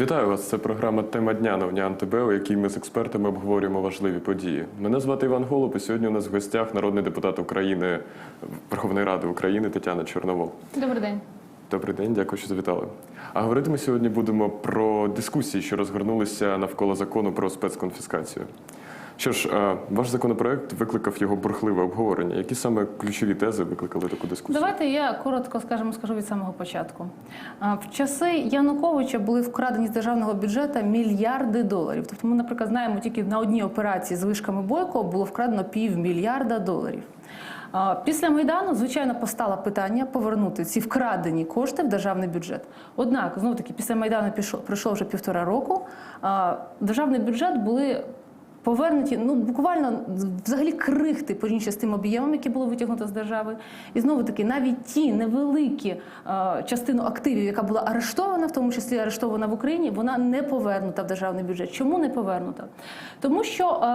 Вітаю вас. Це програма Тема дня на Уніан ТБ, у якій ми з експертами обговорюємо важливі події. Мене звати Іван Голуб, і сьогодні у нас в гостях народний депутат України Верховної Ради України Тетяна Чорновол. Добрий день. Добрий день, дякую, що завітали. А говорити ми сьогодні будемо про дискусії, що розгорнулися навколо закону про спецконфіскацію. Що ж, е, ваш законопроект викликав його бурхливе обговорення. Які саме ключові тези викликали таку дискусію? Давайте я коротко скажімо, скажу від самого початку. В часи Януковича були вкрадені з державного бюджету мільярди доларів. Тобто, ми, наприклад, знаємо, тільки на одній операції з вишками Бойко було вкрадено півмільярда доларів. Після Майдану, звичайно, постало питання повернути ці вкрадені кошти в державний бюджет. Однак, знову таки, після Майдану пішов, пройшло вже півтора року. державний бюджет були повернуті ну буквально взагалі крихти порівняно з тим об'ємом, який було витягнуто з держави. І знову таки, навіть ті невеликі е, частину активів, яка була арештована, в тому числі арештована в Україні, вона не повернута в державний бюджет. Чому не повернута? Тому що е,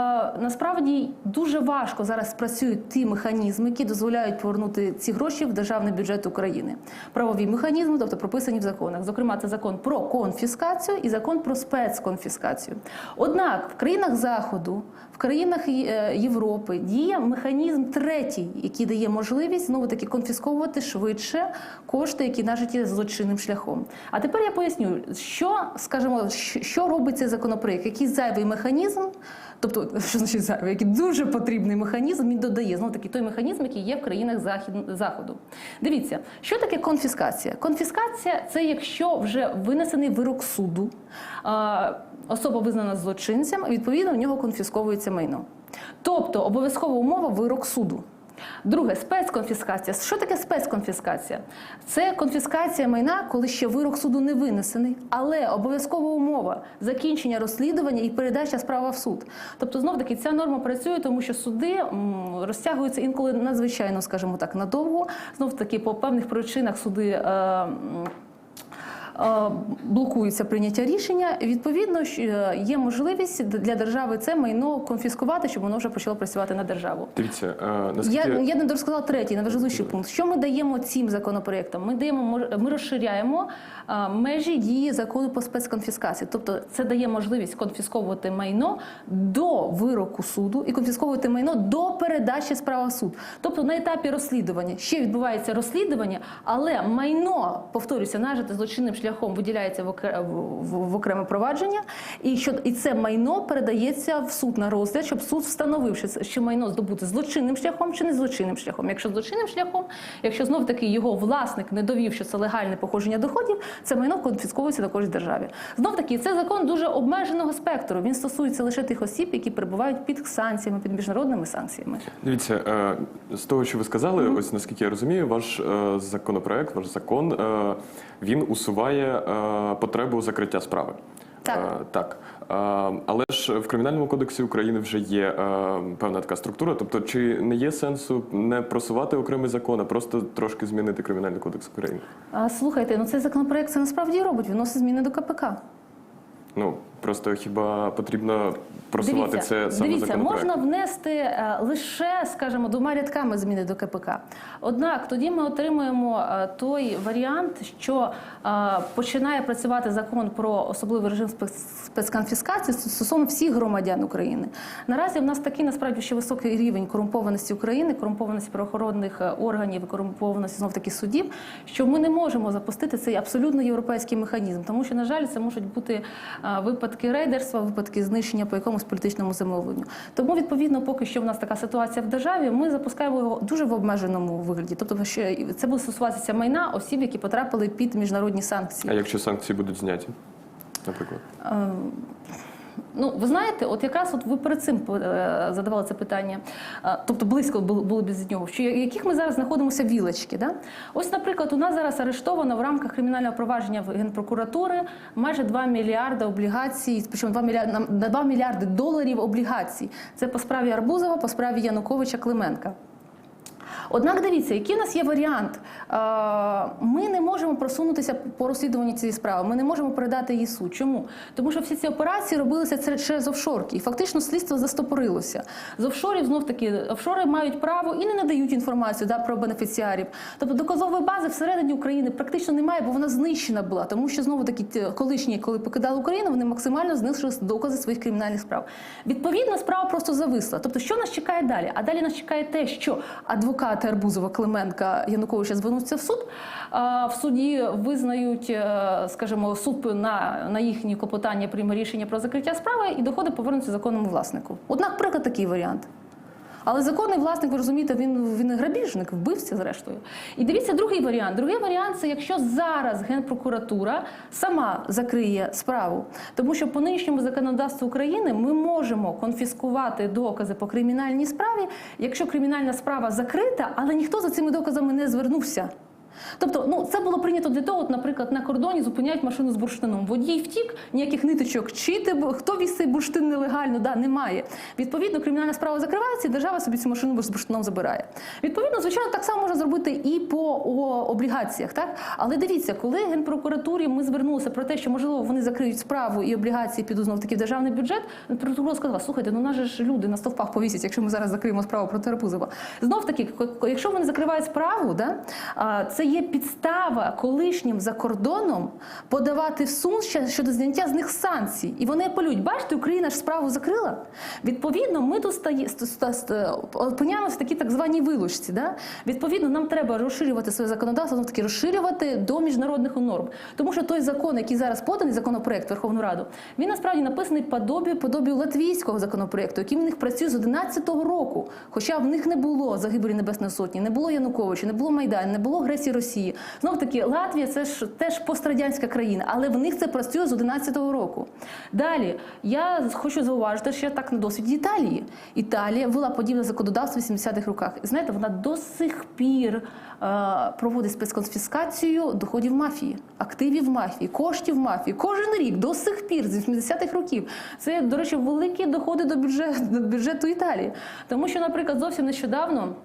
насправді дуже важко зараз працюють ті механізми, які дозволяють повернути ці гроші в державний бюджет України. Правові механізми, тобто прописані в законах. Зокрема, це закон про конфіскацію і закон про спецконфіскацію. Однак в країнах Заходу, в країнах е, Європи діє механізм третій, який дає можливість знову таки конфісковувати швидше кошти, які нажиті злочинним шляхом. А тепер я поясню, що скажімо, що робить цей законопроект, який зайвий механізм. Тобто, що значить зайвий, який дуже потрібний механізм, він додає знову таки той механізм, який є в країнах захід, заходу. Дивіться, що таке конфіскація? Конфіскація це якщо вже винесений вирок суду, особа визнана злочинцем, відповідно в нього конфісковується майно. Тобто обов'язкова умова вирок суду. Друге, спецконфіскація. Що таке спецконфіскація? Це конфіскація майна, коли ще вирок суду не винесений, але обов'язкова умова закінчення розслідування і передача справа в суд. Тобто, знов таки ця норма працює, тому що суди розтягуються інколи надзвичайно, скажімо так, надовго. Знов таки по певних причинах суди. е, Блокується прийняття рішення. Відповідно, е, є можливість для держави це майно конфіскувати, щоб воно вже почало працювати на державу. Дивіться, е, наскільки Я, я не розказала третій найважливіший пункт. Що ми даємо цим законопроектам? Ми даємо ми розширяємо межі дії закону по спецконфіскації. Тобто, це дає можливість конфісковувати майно до вироку суду і конфісковувати майно до передачі справи в суд. Тобто на етапі розслідування ще відбувається розслідування, але майно повторюся, нажите злочинним шляхом виділяється в, окре- в, в окреме провадження, і що і це майно передається в суд на розгляд, щоб суд встановив, що, майно здобути злочинним шляхом чи не злочинним шляхом. Якщо злочинним шляхом, якщо знов таки його власник не довів, що це легальне походження доходів, це майно конфісковується також державі. Знов таки, це закон дуже обмеженого спектру. Він стосується лише тих осіб, які перебувають під санкціями, під міжнародними санкціями. Дивіться, е, з того, що ви сказали, ось наскільки я розумію, ваш е, законопроект, ваш закон, е, він усуває е, потребу закриття справи. Так. Е, так. Е, Але ж в кримінальному кодексі України вже є певна така структура. Тобто, чи не є сенсу не просувати окремий закон, а просто трошки змінити кримінальний кодекс України? Слухайте, ну цей законопроект це насправді робить. Вносить зміни до КПК. Ну просто хіба потрібно просувати дивіться, це саме дивіться, можна внести е, лише, скажімо, двома рядками зміни до КПК. Однак тоді ми отримуємо е, той варіант, що е, починає працювати закон про особливий режим спец- спецконфіскації стосовно всіх громадян України. Наразі в нас такий насправді ще високий рівень корумпованості України, корумпованості правоохоронних органів, корумпованості знов таки судів, що ми не можемо запустити цей абсолютно європейський механізм, тому що, на жаль, це можуть бути е, випадки рейдерства, випадки знищення по якомусь політичному замовленню. Тому, відповідно, поки що в нас така ситуація в державі, ми запускаємо його дуже в обмеженому вигляді. Тобто, що це буде стосуватися майна осіб, які потрапили під міжнародні санкції. А якщо санкції будуть зняті, наприклад? Е, Ну, ви знаєте, от якраз от ви перед цим е, задавали це питання, Е, тобто близько були, без нього, що яких ми зараз знаходимося вілочки. Да? Ось, наприклад, у нас зараз арештовано в рамках кримінального провадження в Генпрокуратури майже 2 мільярди облігацій, причому 2 мільярди, на 2 мільярди доларів облігацій. Це по справі Арбузова, по справі Януковича Клименка. Однак дивіться, який у нас є варіант. Е, Ми не можемо просунутися по розслідуванню цієї справи. Ми не можемо передати її суд. Чому? Тому що всі ці операції робилися через- офшорки, і фактично слідство застопорилося. З офшорів знов таки офшори мають право і не надають інформацію да, про бенефіціарів. Тобто доказової бази всередині України практично немає, бо вона знищена була. Тому що знову таки колишні, коли покидали Україну, вони максимально знищили докази своїх кримінальних справ. Відповідно, справа просто зависла. Тобто, що нас чекає далі? А далі нас чекає те, що адвокати Арбузова, Клименка, Януковича звернуться в суд. В суді визнають, е, скажімо, суд на, на їхні клопотання прийме рішення про закриття справи і доходи повернуться законному власнику. Однак, приклад такий варіант. Але законний власник, ви розумієте, він, він грабіжник, вбивця зрештою. І дивіться другий варіант. Другий варіант це якщо зараз Генпрокуратура сама закриє справу. Тому що по нинішньому законодавству України ми можемо конфіскувати докази по кримінальній справі, якщо кримінальна справа закрита, але ніхто за цими доказами не звернувся. Тобто, ну це було прийнято для того, от, наприклад, на кордоні зупиняють машину з бурштином. Водій втік, ніяких ниточок. Чи ти хто цей бурштин нелегально? Да, немає. Відповідно, кримінальна справа закривається, і держава собі цю машину з бурштином забирає. Відповідно, звичайно, так само можна зробити і по облігаціях. Так, але дивіться, коли генпрокуратурі ми звернулися про те, що можливо вони закриють справу і облігації підуть знов таки в державний бюджет. Генпрокуратура сказала: слухайте, ну нас же ж люди на стовпах повісять, якщо ми зараз закриємо справу проти Арбузова. Знов таки, якщо вони закривають справу, да, це є підстава колишнім за кордоном подавати в ще щодо зняття з них санкцій. І вони апелюють, бачите, Україна ж справу закрила. Відповідно, ми тут ст- опиняємося в такій так званій вилучці. Да? Відповідно, нам треба розширювати своє законодавство, знов таки розширювати до міжнародних норм. Тому що той закон, який зараз поданий, законопроект Верховну Раду, він насправді написаний подобію, подобію латвійського законопроекту, який в них працює з 11-го року. Хоча в них не було загибелі Небесної Сотні, не було Януковича, не було Майдану, не було агресії Росії. Знов таки, Латвія це ж теж пострадянська країна, але в них це працює з 11-го року. Далі я хочу зауважити, що я так на досвіді Італії. Італія вела подібне законодавство в 80-х роках. І знаєте, вона до сих пір е, проводить спецконфіскацію доходів мафії, активів мафії, коштів мафії. Кожен рік до сих пір з 80-х років. Це, до речі, великі доходи до бюджету, до бюджету Італії. Тому що, наприклад, зовсім нещодавно.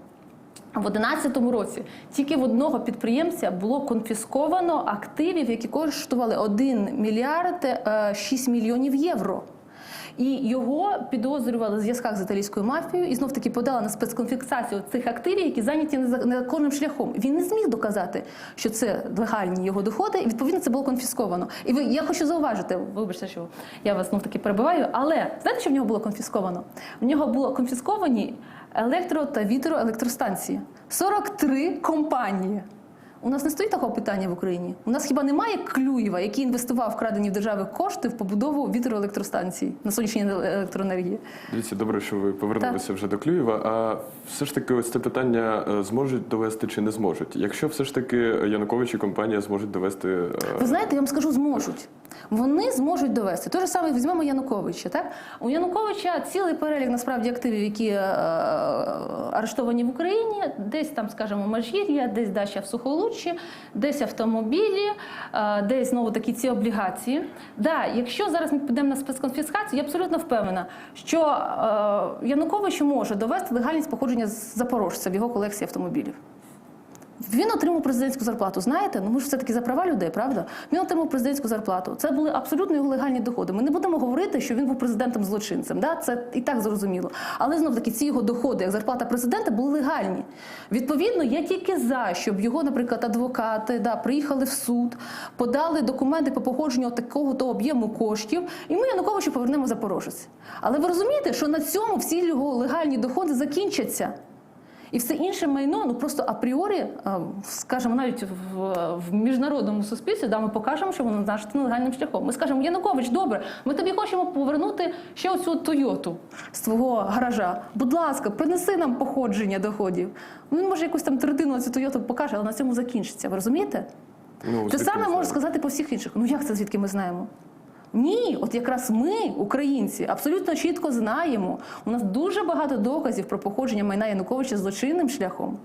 В 2011 році тільки в одного підприємця було конфісковано активів, які коштували 1 мільярд е, 6 мільйонів євро. І його підозрювали в зв'язках з італійською мафією і знов таки подали на спецконфіскацію цих активів, які зайняті незак- незаконним шляхом. Він не зміг доказати, що це легальні його доходи, і відповідно це було конфісковано. І ви я хочу зауважити, вибачте, що я вас знов таки перебиваю, але знаєте, що в нього було конфісковано? В нього було конфісковані електро та вітроелектростанції. 43 компанії. У нас не стоїть такого питання в Україні. У нас хіба немає Клюєва, який інвестував вкрадені в держави кошти в побудову вітроелектростанцій на сонячній електроенергії? Дивіться, добре, що ви повернулися вже до Клюєва. А все ж таки, ось це питання е, зможуть довести чи не зможуть? Якщо все ж таки Янукович і компанія зможуть довести. е, Ви знаєте, я вам скажу, зможуть. Вони зможуть довести. Те ж саме візьмемо Януковича. Так? У Януковича цілий перелік насправді активів, які е, арештовані в Україні, десь там, скажімо, Межгір'я, десь дача в Сухолуччі, десь автомобілі, е, десь знову такі ці облігації. Да, якщо зараз ми підемо на спецконфіскацію, я абсолютно впевнена, що е, Янукович може довести легальність походження з запорожця в його колекції автомобілів. Він отримав президентську зарплату. Знаєте, ну ми ж все таки за права людей, правда? Він отримав президентську зарплату. Це були абсолютно його легальні доходи. Ми не будемо говорити, що він був президентом злочинцем. Да? Це і так зрозуміло. Але знов таки ці його доходи, як зарплата президента, були легальні. Відповідно, я тільки за, щоб його, наприклад, адвокати да, приїхали в суд, подали документи по походженню такого то об'єму коштів, і ми Януковичу повернемо Запорожець. Але ви розумієте, що на цьому всі його легальні доходи закінчаться. І все інше майно, ну просто апріорі, е, скажімо, навіть в, в міжнародному суспільстві, да, ми покажемо, що воно наше нелегальним шляхом. Ми скажемо, Янукович, добре, ми тобі хочемо повернути ще оцю Тойоту з твого гаража. Будь ласка, принеси нам походження доходів. Він може якусь там третину цю Тойоту покаже, але на цьому закінчиться. Ви розумієте? ну, Те саме можна сказати по всіх інших. Ну як це звідки ми знаємо? Ні, от якраз ми, українці, абсолютно чітко знаємо. У нас дуже багато доказів про походження майна Януковича злочинним шляхом.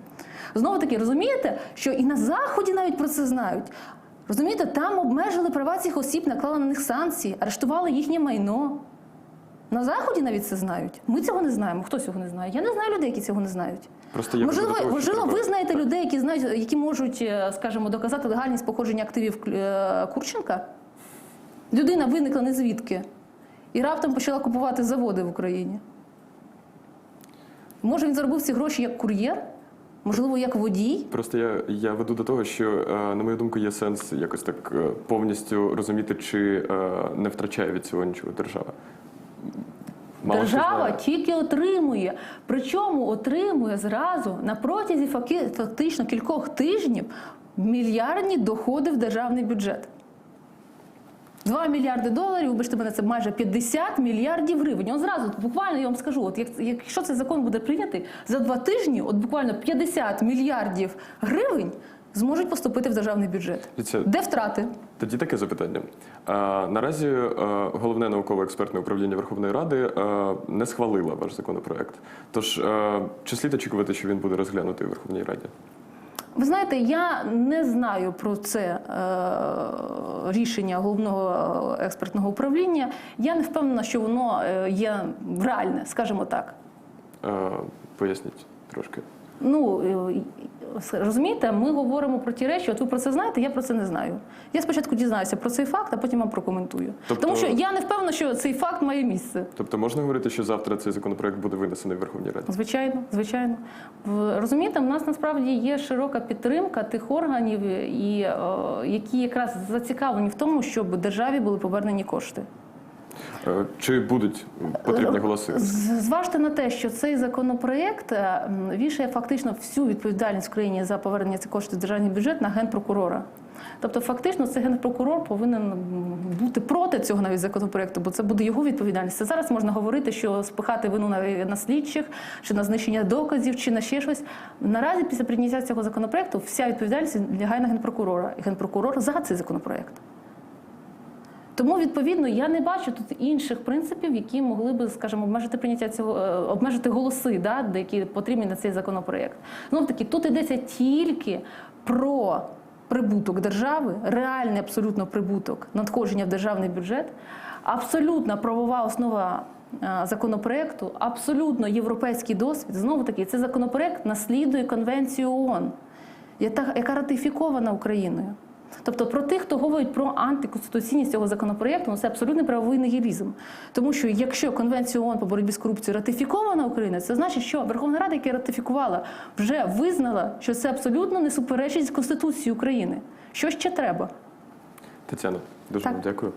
Знову таки, розумієте, що і на Заході навіть про це знають. Розумієте, там обмежили права цих осіб, наклали на них санкції, арештували їхнє майно. На заході навіть це знають. Ми цього не знаємо. Хто цього не знає? Я не знаю людей, які цього не знають. Просто я можливо, того, можливо, ви знаєте людей, які знають, які можуть, е, скажімо, доказати легальність походження активів е, Курченка. Людина виникла не звідки і раптом почала купувати заводи в Україні. Може, він заробив ці гроші як кур'єр, можливо, як водій. Просто я, я веду до того, що, е, на мою думку, є сенс якось так е, повністю розуміти, чи е, не втрачає від цього нічого держава. Мало Держава тільки отримує. Причому отримує зразу на протязі фактично кількох тижнів мільярдні доходи в державний бюджет. 2 мільярди доларів, вибачте мене, це майже 50 мільярдів гривень. От зразу, буквально я вам скажу, от як, якщо цей закон буде прийнятий, за два тижні, от буквально 50 мільярдів гривень зможуть поступити в державний бюджет. Дивіться, Де втрати? Тоді таке запитання. А, наразі е, головне науково-експертне управління Верховної Ради е, не схвалило ваш законопроект. Тож е, чи слід очікувати, що він буде розглянутий у Верховній Раді? Ви знаєте, я не знаю про це е, рішення головного е, експертного управління. Я не впевнена, що воно е, є реальне, скажімо так. Е, поясніть трошки. Ну е, розумієте, ми говоримо про ті речі. От ви про це знаєте, я про це не знаю. Я спочатку дізнаюся про цей факт, а потім вам прокоментую. Тобто- Тому що я не впевнена, що цей факт має місце. Тобто можна говорити, що завтра цей законопроект буде винесений в Верховній Раді? Звичайно, звичайно. Розумієте, в нас насправді є широка підтримка тих органів, і, які якраз зацікавлені в тому, щоб державі були повернені кошти. Е, Чи будуть потрібні голоси? Зважте на те, що цей законопроєкт е, вішає фактично всю відповідальність в країні за повернення цих коштів в державний бюджет на генпрокурора. Тобто, фактично, цей генпрокурор повинен бути проти цього навіть законопроекту, бо це буде його відповідальність. Це зараз можна говорити, що спихати вину на, на слідчих, чи на знищення доказів, чи на ще щось. Наразі, після прийняття цього законопроекту, вся відповідальність лягає на генпрокурора. І генпрокурор за цей законопроект. Тому відповідно я не бачу тут інших принципів, які могли би, скажімо, обмежити прийняття цього е, обмежити голоси, да, які потрібні на цей законопроект. Знов таки, тут йдеться тільки про прибуток держави, реальний абсолютно прибуток надходження в державний бюджет, абсолютна правова основа. е, Законопроекту абсолютно європейський досвід. Знову таки, цей законопроект наслідує конвенцію ООН, яка ратифікована Україною. Тобто про тих, хто говорить про антиконституційність цього законопроекту, ну це абсолютний правовий нігілізм. Тому що якщо Конвенція ООН по боротьбі з корупцією ратифікована Україною, це значить, що Верховна Рада, яка ратифікувала, вже визнала, що це абсолютно не суперечить Конституції України. Що ще треба? Тетяно, дуже Так. вам дякую.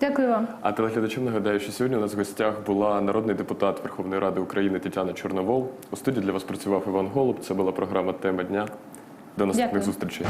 Дякую вам. А телеглядачам нагадаю, що сьогодні у нас в гостях була народний депутат Верховної Ради України Тетяна Чорновол. У студії для вас працював Іван Голуб. Це була програма Тема дня. До наступних Дякую. зустрічей.